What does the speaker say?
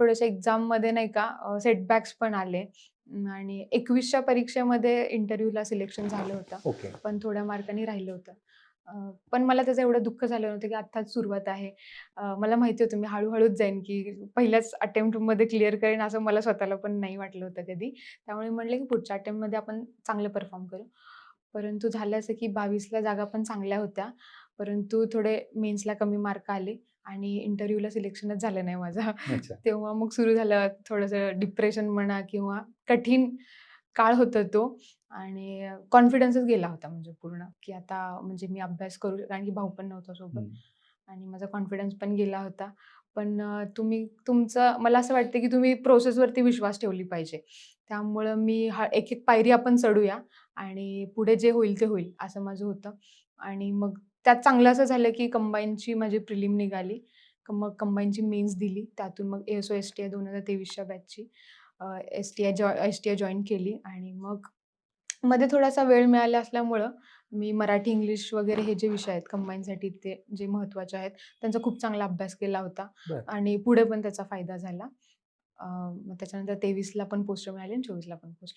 थोडेसे एक्झाममध्ये नाही का सेटबॅक्स पण आले. आणि एकवीसच्या परीक्षेमध्ये इंटरव्ह्यूला सिलेक्शन झालं होतं. पण थोड्या मार्कांनी राहिलं होतं. पण मला त्याचं एवढं दुःख झालं नव्हतं की आत्ताच सुरुवात आहे. मला माहिती होतं मी हळूहळूच जाईन की पहिल्याच अटेम्प्टमध्ये क्लिअर करेन असं मला स्वतःला पण नाही वाटलं होतं कधी. त्यामुळे म्हणलं की पुढच्या अटेम्प्टमध्ये आपण चांगलं परफॉर्म करू. परंतु झालं असं की बावीसला जागा पण चांगल्या होत्या. परंतु थोडे मेन्सला कमी मार्क आले. आणि इंटरव्ह्यूला सिलेक्शनच झालं नाही माझं. तेव्हा मग सुरू झालं थोडंसं डिप्रेशन म्हणा किंवा कठीण काळ होता तो. आणि कॉन्फिडन्सच गेला होता म्हणजे पूर्ण की आता म्हणजे मी अभ्यास करू कारण की भाऊ पण नव्हता सोबत. आणि माझा कॉन्फिडन्स पण गेला होता. पण तुम्ही तुमचं मला असं वाटतं की तुम्ही प्रोसेसवरती विश्वास ठेवली पाहिजे. त्यामुळं मी हा एक एक पायरी आपण चढूया आणि पुढे जे होईल ते होईल असं माझं होतं. आणि मग त्यात चांगलं असं झालं की कंबाईनची माझी प्रिलिम निघाली. मग कंबाईनची मेन्स दिली. त्यातून मग S O S T I दोन हजार तेवीसच्या बॅचची एस टी आय जॉ एस टी आय जॉईन केली आणि मग मध्ये थोडासा वेळ मिळाला असल्यामुळं मी मराठी इंग्लिश वगैरे हे जे विषय आहेत कंबाईनसाठी ते जे महत्त्वाचे आहेत त्यांचा खूप चांगला अभ्यास केला होता बरं. आणि पुढे पण त्याचा फायदा झाला अं, मग त्याच्यानंतर तेवीसला पण पोस्ट मिळाली आणि चोवीसला पण पोस्ट